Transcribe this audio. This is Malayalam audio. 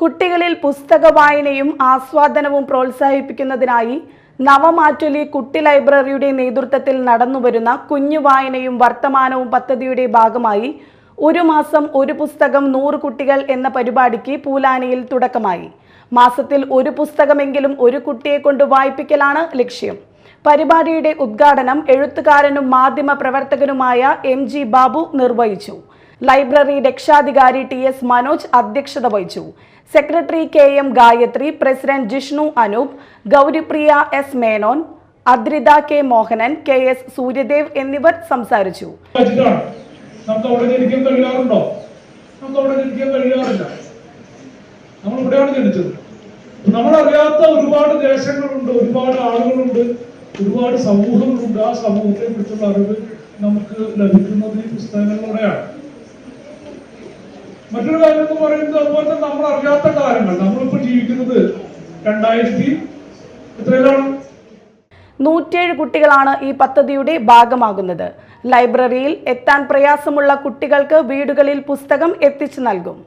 കുട്ടികളിൽ പുസ്തക വായനയും ആസ്വാദനവും പ്രോത്സാഹിപ്പിക്കുന്നതിനായി നവമാറ്റൊലി കുട്ടി ലൈബ്രറിയുടെ നേതൃത്വത്തിൽ നടന്നുവരുന്ന കുഞ്ഞു വായനയും വർത്തമാനവും പദ്ധതിയുടെ ഭാഗമായി ഒരു മാസം ഒരു പുസ്തകം നൂറ് കുട്ടികൾ എന്ന പരിപാടിക്ക് പൂലാനയിൽ തുടക്കമായി. മാസത്തിൽ ഒരു പുസ്തകമെങ്കിലും ഒരു കുട്ടിയെ കൊണ്ട് വായിപ്പിക്കലാണ് ലക്ഷ്യം. പരിപാടിയുടെ ഉദ്ഘാടനം എഴുത്തുകാരനും മാധ്യമ പ്രവർത്തകനുമായ എം ജി ബാബു നിർവഹിച്ചു. ലൈബ്രറി രക്ഷാധികാരി ടി എസ് മനോജ് അധ്യക്ഷത വഹിച്ചു. Secretary K M Gayathri president Jishnu Anoop Gouripriya S Menon Adritha K Mohanan K S Suryadev എന്നിവർ സംസാരിച്ചു. അവിടെ അവിടെ നമ്മൾ ഇവിടെയാണ് നമ്മളറിയാത്ത ഒരുപാട് ദേശങ്ങളുണ്ട് ഒരുപാട് ആളുകളുണ്ട് ഒരുപാട് സമൂഹങ്ങളുണ്ട്. ആ സമൂഹത്തെ കുറിച്ചുള്ള അറിവ് നമുക്ക് ലഭിക്കുന്നത് ഈ പുസ്തകങ്ങളിലൂടെയാണ്. മറ്റൊരു കാര്യം എന്ന് പറയുന്നത് അതുപോലെ നമ്മൾ അറിയാത്ത കാര്യങ്ങൾ. നമ്മളിപ്പോ ജീവിക്കുന്നത് രണ്ടായിരത്തി എത്രയിലാണ്? നൂറ്റിയേഴ് കുട്ടികളാണ് ഈ പദ്ധതിയുടെ ഭാഗമാകുന്നത്. ലൈബ്രറിയിൽ എത്താൻ പ്രയാസമുള്ള കുട്ടികൾക്ക് വീടുകളിൽ പുസ്തകം എത്തിച്ചു നൽകും.